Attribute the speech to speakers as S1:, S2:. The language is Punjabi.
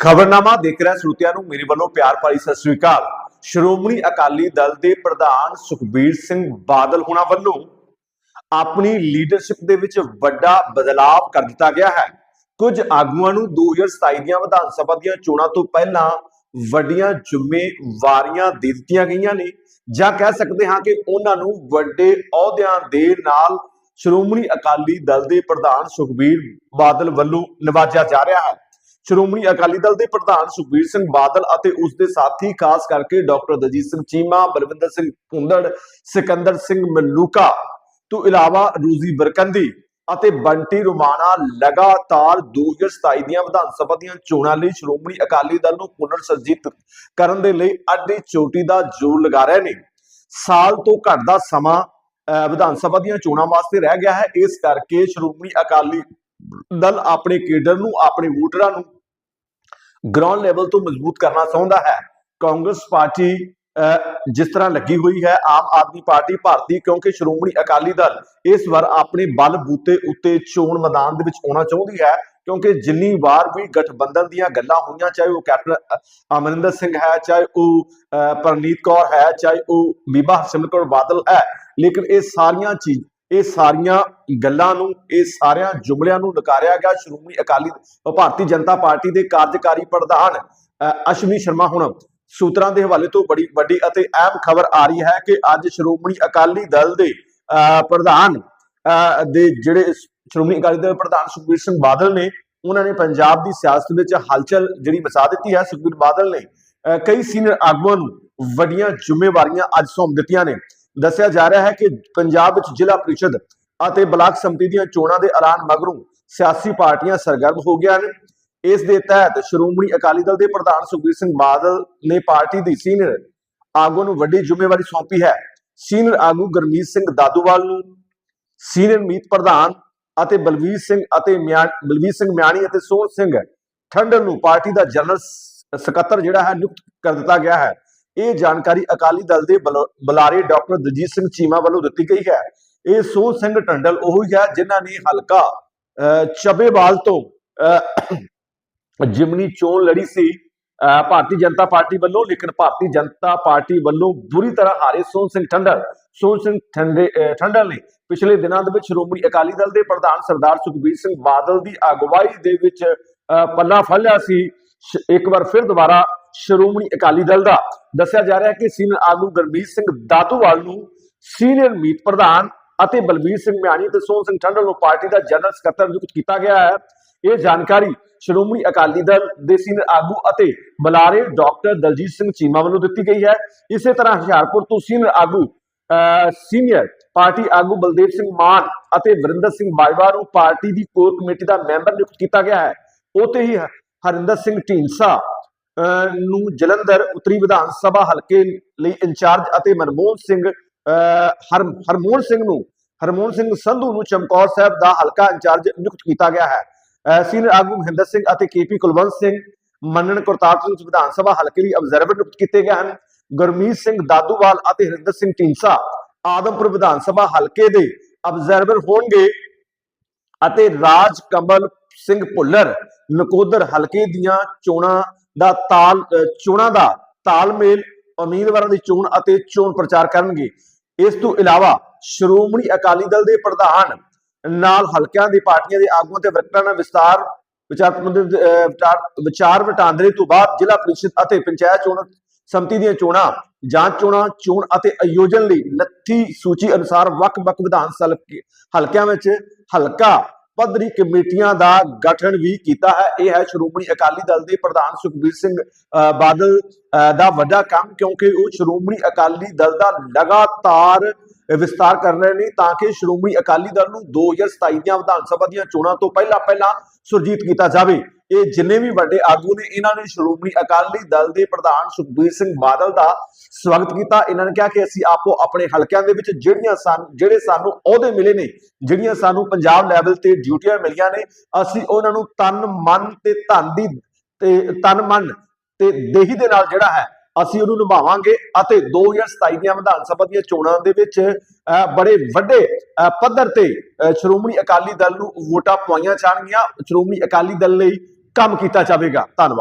S1: ਖਬਰਨਾਮਾ ਦੇਖ ਰਿਹਾ ਸਰੋਤਿਆਂ ਨੂੰ, ਮੇਰੇ ਵੱਲੋਂ ਪਿਆਰ ਭਰੀ ਸਤਿ ਸ੍ਰੀ ਅਕਾਲ। ਸ਼੍ਰੋਮਣੀ ਅਕਾਲੀ ਦਲ ਦੇ ਪ੍ਰਧਾਨ ਸੁਖਬੀਰ ਸਿੰਘ ਬਾਦਲ ਹੋਣਾ ਵੱਲੋਂ ਆਪਣੀ ਲੀਡਰਸ਼ਿਪ ਦੇ ਵਿੱਚ ਵੱਡਾ ਬਦਲਾਅ ਕਰ ਦਿੱਤਾ ਗਿਆ ਹੈ। ਕੁਝ ਆਗੂਆਂ ਨੂੰ 2027 ਦੀਆਂ ਵਿਧਾਨ ਸਭਾ ਦੀਆਂ ਚੋਣਾਂ ਤੋਂ ਪਹਿਲਾਂ ਵੱਡੀਆਂ ਜ਼ਿੰਮੇਵਾਰੀਆਂ ਦੇ ਦਿੱਤੀਆਂ ਗਈਆਂ ਨੇ। ਜਾਂ ਕਹਿ ਸਕਦੇ ਹਾਂ ਕਿ ਉਹਨਾਂ ਨੂੰ ਵੱਡੇ ਅਹੁਦਿਆਂ ਦੇ ਨਾਲ ਸ਼੍ਰੋਮਣੀ ਅਕਾਲੀ ਦਲ ਦੇ ਪ੍ਰਧਾਨ ਸੁਖਬੀਰ ਬਾਦਲ ਵੱਲੋਂ ਨਿਵਾਜਿਆ ਜਾ ਰਿਹਾ ਹੈ। ਸ਼੍ਰੋਮਣੀ ਅਕਾਲੀ ਦਲ ਦੇ ਪ੍ਰਧਾਨ ਸੁਖਬੀਰ ਸਿੰਘ ਬਾਦਲ ਅਤੇ ਉਸ ਦੇ ਸਾਥੀ ਖਾਸ ਕਰਕੇ ਡਾਕਟਰ ਦਜੀਤ ਸਿੰਘ ਚੀਮਾ ਬਲਵਿੰਦਰ ਸਿੰਘ ਭੁੰਦੜ ਸਿਕੰਦਰ ਸਿੰਘ ਮਲੂਕਾ ਤੋਂ ਇਲਾਵਾ ਰੂਜ਼ੀ ਬਰਕੰਦੀ ਅਤੇ ਬੰਟੀ ਰੁਮਾਣਾ ਲਗਾਤਾਰ 2027 ਦੀਆਂ ਵਿਧਾਨ ਸਭਾ ਦੀਆਂ ਚੋਣਾਂ ਲਈ ਸ਼੍ਰੋਮਣੀ ਅਕਾਲੀ ਦਲ ਨੂੰ ਪੁਨਰ ਸਰਜੀਤ ਕਰਨ ਦੇ ਲਈ ਅੱਡੀ ਚੋਟੀ ਦਾ ਜ਼ੋਰ ਲਗਾ ਰਹੇ ਨੇ। ਸਾਲ ਤੋਂ ਘੱਟ ਦਾ ਸਮਾਂ ਅਹ, ਵਿਧਾਨ ਸਭਾ ਦੀਆਂ ਚੋਣਾਂ ਵਾਸਤੇ ਰਹਿ ਗਿਆ ਹੈ। ਇਸ ਕਰਕੇ ਸ਼੍ਰੋਮਣੀ ਅਕਾਲੀ ਦਲ ਆਪਣੇ ਕੇਡਰ ਨੂੰ ਆਪਣੇ ਵੋਟਰਾਂ ਨੂੰ ਗਰਾਊਂਡ ਲੈਵਲ ਤੋਂ ਮਜ਼ਬੂਤ ਕਰਨਾ ਚਾਹੁੰਦਾ ਹੈ। ਕਾਂਗਰਸ ਪਾਰਟੀ ਜਿਸ ਤਰ੍ਹਾਂ ਲੱਗੀ ਹੋਈ ਹੈ ਆਮ ਆਦਮੀ ਪਾਰਟੀ ਭਾਰਤੀ ਕਿਉਂਕਿ ਸ਼੍ਰੋਮਣੀ ਅਕਾਲੀ ਦਲ ਇਸ ਵਾਰ ਆਪਣੇ ਬਲ ਬੂਤੇ ਉੱਤੇ ਚੋਣ ਮੈਦਾਨ ਦੇ ਵਿੱਚ ਆਉਣਾ ਚਾਹੁੰਦੀ ਹੈ ਕਿਉਂਕਿ ਜਿੰਨੀ ਵਾਰ ਵੀ ਗਠਬੰਧਨ ਦੀਆਂ ਗੱਲਾਂ ਹੋਈਆਂ ਚਾਹੇ ਉਹ ਕੈਪਟਨ ਅਮਰਿੰਦਰ ਸਿੰਘ ਹੈ ਚਾਹੇ ਉਹ ਅਹ, ਪਰਨੀਤ ਕੌਰ ਹੈ ਚਾਹੇ ਉਹ ਬੀਬਾ ਹਰਸਿਮਰਤ ਕੌਰ ਬਾਦਲ ਹੈ ਲੇਕਿਨ ਇਹ ਸਾਰੀਆਂ ਚੀਜ਼ ਇਹ ਸਾਰੀਆਂ ਗੱਲਾਂ ਨੂੰ ਇਹ ਸਾਰਿਆਂ ਜੁਮਲਿਆਂ ਨੂੰ ਨਕਾਰਿਆ ਗਿਆ ਸ਼੍ਰੋਮਣੀ ਅਕਾਲੀ ਅ, ਭਾਰਤੀ ਜਨਤਾ ਪਾਰਟੀ ਦੇ ਕਾਰਜਕਾਰੀ ਪ੍ਰਧਾਨ ਅ, ਅਸ਼ਵਨੀ ਸ਼ਰਮਾ ਹੁਣ ਸੂਤਰਾਂ ਦੇ ਹਵਾਲੇ ਤੋਂ ਬੜੀ ਵੱਡੀ ਅਤੇ ਅਹਿਮ ਖਬਰ ਆ ਰਹੀ ਹੈ ਕਿ ਅੱਜ ਸ਼੍ਰੋਮਣੀ ਅਕਾਲੀ ਦਲ ਦੇ ਅ, ਪ੍ਰਧਾਨ ਅ, ਦੇ ਜਿਹੜੇ ਸ਼੍ਰੋਮਣੀ ਅਕਾਲੀ ਦਲ ਪ੍ਰਧਾਨ ਸੁਖਬੀਰ ਸਿੰਘ ਬਾਦਲ ਨੇ ਉਹਨਾਂ ਨੇ ਪੰਜਾਬ ਦੀ ਸਿਆਸਤ ਵਿੱਚ ਹਲਚਲ ਜਿਹੜੀ ਮਚਾ ਦਿੱਤੀ ਹੈ ਸੁਖਬੀਰ ਬਾਦਲ ਨੇ ਅ, ਕਈ ਸੀਨੀਅਰ ਆਗੂਆਂ ਨੂੰ ਵੱਡੀਆਂ ਜ਼ਿੰਮੇਵਾਰੀਆਂ ਅੱਜ ਸੌਂਪ ਦਿੱਤੀਆਂ ਨੇ। ਦੱਸਿਆ ਜਾ ਰਿਹਾ ਹੈ ਕਿ ਪੰਜਾਬ ਵਿੱਚ ਜ਼ਿਲ੍ਹਾ ਪ੍ਰੀਸ਼ਦ ਅਤੇ ਬਲਾਕ ਸੰਮਤੀ ਦੀਆਂ ਚੋਣਾਂ ਦੇ ਐਲਾਨ ਮਗਰੋਂ ਸਿਆਸੀ ਪਾਰਟੀਆਂ ਸਰਗਰਮ ਹੋ ਗਈਆਂ ਨੇ। ਇਸ ਦੇ ਤਹਿਤ ਸ਼੍ਰੋਮਣੀ ਅਕਾਲੀ ਦਲ ਦੇ ਪ੍ਰਧਾਨ ਸੁਖਬੀਰ ਸਿੰਘ ਬਾਦਲ ਨੇ ਪਾਰਟੀ ਦੀ ਸੀਨੀਅਰ ਆਗੂ ਨੂੰ ਵੱਡੀ ਜ਼ਿੰਮੇਵਾਰੀ ਸੌਂਪੀ ਹੈ। ਸੀਨੀਅਰ ਆਗੂ ਗੁਰਮੀਤ ਸਿੰਘ ਦਾਦੂਵਾਲ ਨੂੰ, ਸੀਨੀਅਰ ਮੀਤ ਪ੍ਰਧਾਨ ਅਤੇ ਬਲਵੀਰ ਸਿੰਘ ਅਤੇ ਮਿਆ- ਬਲਵੀਰ ਸਿੰਘ ਮਿਆਣੀ ਅਤੇ ਸੋਹਣ ਸਿੰਘ ਠੰਡਰ ਨੂੰ ਪਾਰਟੀ ਦਾ ਜਨਰਲ ਸਕੱਤਰ ਜਿਹੜਾ ਹੈ ਨਿਯੁਕਤ ਕਰ ਦਿੱਤਾ ਗਿਆ ਹੈ। ਇਹ ਜਾਣਕਾਰੀ ਅਕਾਲੀ ਦਲ ਦੇ ਬੁਲਾਰੇ ਡਾਕਟਰ ਦਜੀਤ ਸਿੰਘ ਚੀਮਾ ਵੱਲੋਂ ਦਿੱਤੀ ਗਈ ਹੈ। ਇਹ ਸੋਹਣ ਸਿੰਘ ਟੰਡਲ ਉਹ ਹੈ ਜਿਨ੍ਹਾਂ ਨੇ ਹਲਕਾ ਅਹ, ਤੋਂ ਜਿਮਨੀ ਚੋਣ ਲੜੀ ਸੀ। ਭਾਰਤੀ ਜਨਤਾ ਪਾਰਟੀ ਵੱਲੋਂ ਲੇਕਿਨ ਭਾਰਤੀ ਜਨਤਾ ਪਾਰਟੀ ਵੱਲੋਂ ਬੁਰੀ ਤਰ੍ਹਾਂ ਹਾਰੇ ਸੋਹਣ ਸਿੰਘ ਠੰਡਲ ਸੋਹਣ ਸਿੰਘ ਠੰਡੇ ਠੰਡਲ ਨੇ ਪਿਛਲੇ ਦਿਨਾਂ ਦੇ ਵਿੱਚ ਸ਼੍ਰੋਮਣੀ ਅਕਾਲੀ ਦਲ ਦੇ ਪ੍ਰਧਾਨ ਸਰਦਾਰ ਸੁਖਬੀਰ ਸਿੰਘ ਬਾਦਲ ਦੀ ਅਗਵਾਈ ਦੇ ਵਿੱਚ ਅਹ, ਪੱਲਾ ਫੜਿਆ ਸੀ ਇੱਕ ਵਾਰ ਫਿਰ ਦੁਬਾਰਾ ਸ਼੍ਰੋਮਣੀ ਅਕਾਲੀ ਦਲ ਦਾ। ਦੱਸਿਆ ਜਾ ਰਿਹਾ ਹੈ ਕਿ ਸੀਨੀਅਰ ਆਗੂ ਗੁਰਮੀਤ ਸਿੰਘ ਦਾਤੂਵਾਲ ਨੂੰ ਸੀਨੀਅਰ ਮੀਤ ਪ੍ਰਧਾਨ ਅਤੇ ਬਲਬੀਰ ਸਿੰਘ ਮਿਆਣੀ ਤੇ ਸੋਹਣ ਸਿੰਘ ਠੰਡਲ ਨੂੰ ਪਾਰਟੀ ਦਾ ਜਨਰਲ ਸਕੱਤਰ ਨਿਯੁਕਤ ਕੀਤਾ ਗਿਆ ਹੈ। ਇਹ ਜਾਣਕਾਰੀ ਸ਼੍ਰੋਮਣੀ ਅਕਾਲੀ ਦਲ ਦੇ ਸੀਨੀਅਰ ਆਗੂ ਅਤੇ ਬੁਲਾਰੇ ਡਾਕਟਰ ਦਲਜੀਤ ਸਿੰਘ ਚੀਮਾ ਵੱਲੋਂ ਦਿੱਤੀ ਗਈ ਹੈ। ਇਸੇ ਤਰ੍ਹਾਂ ਹੁਸ਼ਿਆਰਪੁਰ ਤੋਂ ਸੀਨੀਅਰ ਆਗੂ ਅਹ, ਸੀਨੀਅਰ ਪਾਰਟੀ ਆਗੂ ਬਲਦੇਵ ਸਿੰਘ ਮਾਨ ਅਤੇ ਵਰਿੰਦਰ ਸਿੰਘ ਬਾਜਵਾ ਨੂੰ ਪਾਰਟੀ ਦੀ ਕੋਰ ਕਮੇਟੀ ਦਾ ਮੈਂਬਰ ਨਿਯੁਕਤ ਕੀਤਾ ਗਿਆ ਹੈ। ਉਤੇ ਹੀ ਹਰਿੰਦਰ ਸਿੰਘ ਢੀਂਡਸਾ ਨੂੰ ਜਲੰਧਰ ਉੱਤਰੀ ਵਿਧਾਨ ਸਭਾ ਹਲਕੇ ਲਈ ਇੰਚਾਰਜ ਅਤੇ ਮਨਮੋਹਨ ਸਿੰਘ ਹਰਮੋਹਨ ਸਿੰਘ ਨੂੰ, ਹਰਮੋਹਨ ਸਿੰਘ ਸੰਧੂ ਨੂੰ ਚਮਕੌਰ ਸਾਹਿਬ ਦਾ ਹਲਕਾ ਇੰਚਾਰਜ ਨਿਯੁਕਤ ਕੀਤਾ ਗਿਆ ਹੈ। ਸੀਨੀਅਰ ਆਗੂ ਮਹਿੰਦਰ ਸਿੰਘ ਅਤੇ ਕੇਪੀ ਕੁਲਵੰਤ ਸਿੰਘ, ਮੰਨਣ ਕਰਤਾਰ ਸਿੰਘ ਵਿਧਾਨ ਸਭਾ ਹਲਕੇ ਲਈ ਅਬਜ਼ਰਵਰ ਨਿਯੁਕਤ ਕੀਤੇ ਗਏ ਹਨ। ਗੁਰਮੀਤ ਸਿੰਘ ਦਾਦੂਵਾਲ ਅਤੇ ਹਰਿੰਦਰ ਸਿੰਘ ਢੀਂਡਸਾ, ਆਦਮਪੁਰ ਵਿਧਾਨ ਸਭਾ ਹਲਕੇ ਦੇ ਅਬਜ਼ਰਵਰ ਹੋਣਗੇ ਅਤੇ ਰਾਜ ਕਮਲ ਸਿੰਘ ਭੁੱਲਰ, ਨਕੋਦਰ ਹਲਕੇ ਦੀਆਂ ਚੋਣਾਂ ਦਾ ਤਾਲ ਚੋਣਾਂ ਦਾ ਤਾਲਮੇਲ ਉਮੀਦਵਾਰਾਂ ਦੀ ਚੋਣ ਅਤੇ ਚੋਣ ਪ੍ਰਚਾਰ ਕਰਨਗੇ। ਇਸ ਤੋਂ ਇਲਾਵਾ ਸ਼੍ਰੋਮਣੀ ਅਕਾਲੀ ਦਲ ਦੇ ਪ੍ਰਧਾਨ ਨਾਲ ਹਲਕਿਆਂ ਦੀ ਪਾਰਟੀਆਂ ਦੇ ਆਗੂਆਂ ਤੇ ਵਰਕਰਾਂ ਨਾਲ ਵਿਸਤਾਰ ਵਿਚਾਰ ਵਿਚਾਰ- ਵਿਚਾਰ ਵਟਾਂਦਰੇ ਤੋਂ ਬਾਅਦ ਜ਼ਿਲ੍ਹਾ ਪ੍ਰੀਸ਼ਦ ਅਤੇ ਪੰਚਾਇਤ ਚੋਣ ਸੰਮਤੀ ਦੀਆਂ ਚੋਣਾਂ, ਜਾਂਚ ਚੋਣਾਂ, ਚੋਣ ਅਤੇ ਆਯੋਜਨ ਲਈ 29 ਸੂਚੀ ਅਨੁਸਾਰ ਵੱਖ-ਵੱਖ ਵਿਧਾਨ ਸਭਾ ਹਲਕਿਆਂ ਵਿੱਚ ਹਲਕਾ ਪੱਧਰੀ ਕਮੇਟੀਆਂ ਦਾ ਗਠਨ ਵੀ ਕੀਤਾ ਹੈ। ਇਹ ਹੈ ਸ਼੍ਰੋਮਣੀ ਅਕਾਲੀ ਦਲ ਦੇ ਪ੍ਰਧਾਨ ਸੁਖਬੀਰ ਸਿੰਘ ਬਾਦਲ ਅਹ, ਦਾ ਵੱਡਾ ਕੰਮ ਕਿਉਂਕਿ ਉਹ ਸ਼੍ਰੋਮਣੀ ਅਕਾਲੀ ਦਲ ਦਾ ਲਗਾਤਾਰ ਵਿਸਤਾਰ ਕਰ ਰਹੇ ਨੇ ਤਾਂ ਕਿ ਸ਼੍ਰੋਮਣੀ ਅਕਾਲੀ ਦਲ ਨੂੰ 2027 ਦੀਆਂ ਵਿਧਾਨ ਸਭਾ ਦੀਆਂ ਚੋਣਾਂ ਤੋਂ ਪਹਿਲਾਂ ਪਹਿਲਾਂ ਸੁਰਜੀਤ ਕੀਤਾ ਜਾਵੇ। ਇਹ ਜਿੰਨੇ ਵੀ ਵੱਡੇ ਆਗੂ ਨੇ, ਇਹਨਾਂ ਨੇ ਸ਼੍ਰੋਮਣੀ ਅਕਾਲੀ ਦਲ ਦੇ ਪ੍ਰਧਾਨ ਸੁਖਬੀਰ ਸਿੰਘ ਬਾਦਲ ਦਾ ਸਵਾਗਤ ਕੀਤਾ। ਇਹਨਾਂ ਨੇ ਕਿਹਾ ਕਿ ਅਸੀਂ ਆਪੋ ਆਪਣੇ ਹਲਕਿਆਂ ਦੇ ਵਿੱਚ ਜਿਹੜੀਆਂ ਸਾਨੂੰ, ਜਿਹੜੇ ਸਾਨੂੰ ਅਹੁਦੇ ਮਿਲੇ ਨੇ, ਜਿਹੜੀਆਂ ਸਾਨੂੰ ਪੰਜਾਬ ਲੈਵਲ ਤੇ ਡਿਊਟੀਆਂ ਮਿਲੀਆਂ ਨੇ, ਅਸੀਂ ਉਹਨਾਂ ਨੂੰ ਤਨ ਮਨ ਤੇ ਧਨ ਦੀ, ਤੇ ਤਨ ਮਨ ਤੇ ਦੇਹੀ ਦੇ ਨਾਲ ਜਿਹੜਾ ਹੈ ਅਸੀਂ ਉਹਨੂੰ ਨਿਭਾਵਾਂਗੇ ਅਤੇ 2027 ਦੀਆਂ ਵਿਧਾਨ ਸਭਾ ਦੀਆਂ ਚੋਣਾਂ ਦੇ ਵਿੱਚ ਅਹ, ਬੜੇ ਵੱਡੇ ਪੱਧਰ ਤੇ ਸ਼੍ਰੋਮਣੀ ਅਕਾਲੀ ਦਲ ਨੂੰ ਵੋਟਾਂ ਪਵਾਈਆਂ ਜਾਣਗੀਆਂ। ਸ਼੍ਰੋਮਣੀ ਅਕਾਲੀ ਦਲ ਲਈ ਕੰਮ ਕੀਤਾ ਜਾਵੇਗਾ। ਧੰਨਵਾਦ।